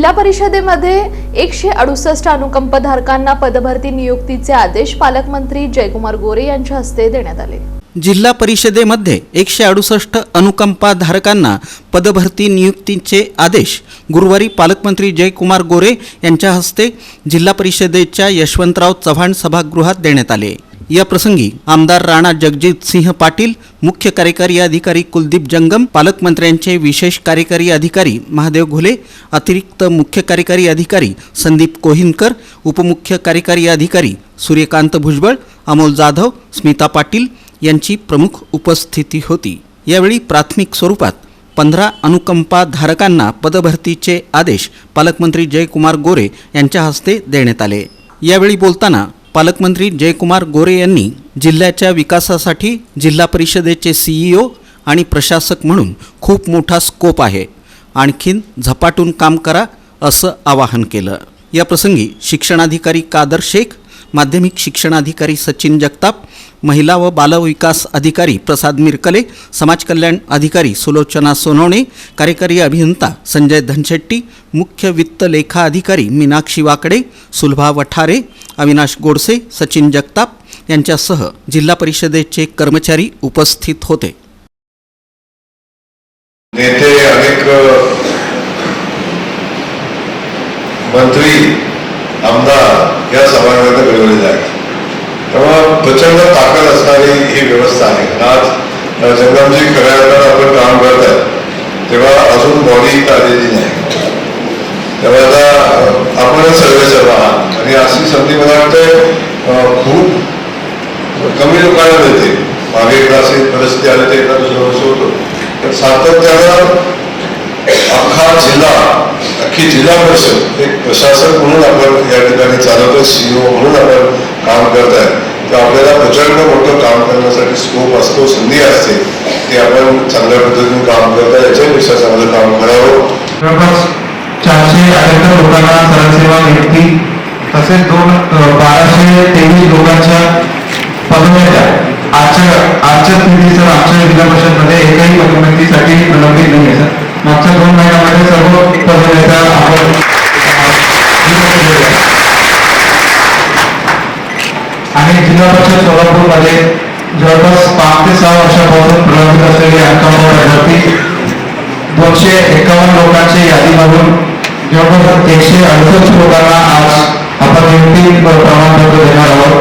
जिल्हा परिषदेमध्ये एकशे अडुसष्ट अनुकंपधारकांना पदभरती नियुक्तीचे आदेश पालकमंत्री जयकुमार गोरे यांच्या हस्ते देण्यात आले. जिल्हा परिषदेमध्ये एकशे अडुसष्ट अनुकंपाधारकांना पदभरती नियुक्तीचे आदेश गुरुवारी पालकमंत्री जयकुमार गोरे यांच्या हस्ते जिल्हा परिषदेच्या यशवंतराव चव्हाण सभागृहात देण्यात आले. या प्रसंगी आमदार राणा जगजित सिंह पाटील मुख्य कार्यकारी अधिकारी कुलदीप जंगम पालकमंत्र्यांचे विशेष कार्यकारी अधिकारी महादेव घोले अतिरिक्त मुख्य कार्यकारी अधिकारी संदीप कोहिनकर उपमुख्य कार्यकारी अधिकारी सूर्यकांत भुजबळ अमोल जाधव स्मिता पाटील यांची प्रमुख उपस्थिती होती. यावेळी प्राथमिक स्वरूपात पंधरा अनुकंपाधारकांना पदभरतीचे आदेश पालकमंत्री जयकुमार गोरे यांच्या हस्ते देण्यात आले. यावेळी बोलताना पालकमंत्री जयकुमार गोरे यांनी जिल्ह्याच्या विकासासाठी जिल्हा परिषदेचे सीईओ आणि प्रशासक म्हणून खूप मोठा स्कोप आहे. आणखीन झपाटून काम करा असं आवाहन केलं. या प्रसंगी शिक्षणाधिकारी कादर शेख माध्यमिक शिक्षणाधिकारी सचिन जगताप महिला व बालविकास अधिकारी प्रसाद मिरकले समाज कल्याण अधिकारी सुलोचना सोनवणे कार्यकारी अभियंता संजय धनशेट्टी मुख्य वित्त लेखा अधिकारी मीनाक्षी वाकडे सुलभा वठारे अविनाश गोडसे सचिन जगताप यांच्यासह जिल्हा परिषदेचे कर्मचारी उपस्थित होते. नेते अनेक मंत्री आमदार या सभागृहात घडवलेले जाईल तेव्हा प्रचंड ताकद असणारी ही व्यवस्था आहे. आज अ, जगदमजी खऱ्या आपण काम करत आहे तेव्हा अजून बॉडी आलेली नाही. तेव्हा आता आपणच सर्व सर्व आहात. आणि अशी संधी मला वाटतं खूप कमी लोकांना मिळते. मागे एकदा अशी परिस्थिती आली ते एकदा दुसरं वर्ष होतो. पण सातत्यानं अख्खा जिल्हा अख्खी जिल्हा परिषद एक प्रशासक म्हणून आपण या ठिकाणी चालवतोय सीईओ म्हणून आपण काम करत आहे तर आपल्याला प्रचंड मोठं काम करण्यासाठी स्कोप असतो संधी असते. ते आपण चांगल्या पद्धतीने काम करता याच्यापेक्षा चांगलं काम करावं. जवळपास चारशे अठ्याहत्तर लोकांना सरसेवा नियुक्ती तसेच दोन बाराशे तेवीस लोकांच्या पदव्या आजच्या आजच्या स्थितीसर आजच्या जिल्हा परिषदमध्ये एकही पदोन्नतीसाठी प्रलंबित नाही आहे सर. मागच्या दोन महिन्यामध्ये सर्व आणि जिल्हा परिषद सोलापूरमध्ये जवळपास पाच ते सहा वर्षापासून प्रलंबित असलेली अठ्ठावन्न दोनशे एकावन्न लोकांची यादीमधून जवळपास एकशे अडुसष्ट लोकांना आज आपण नियुक्ती प्रमाणपत्र देणार आहोत.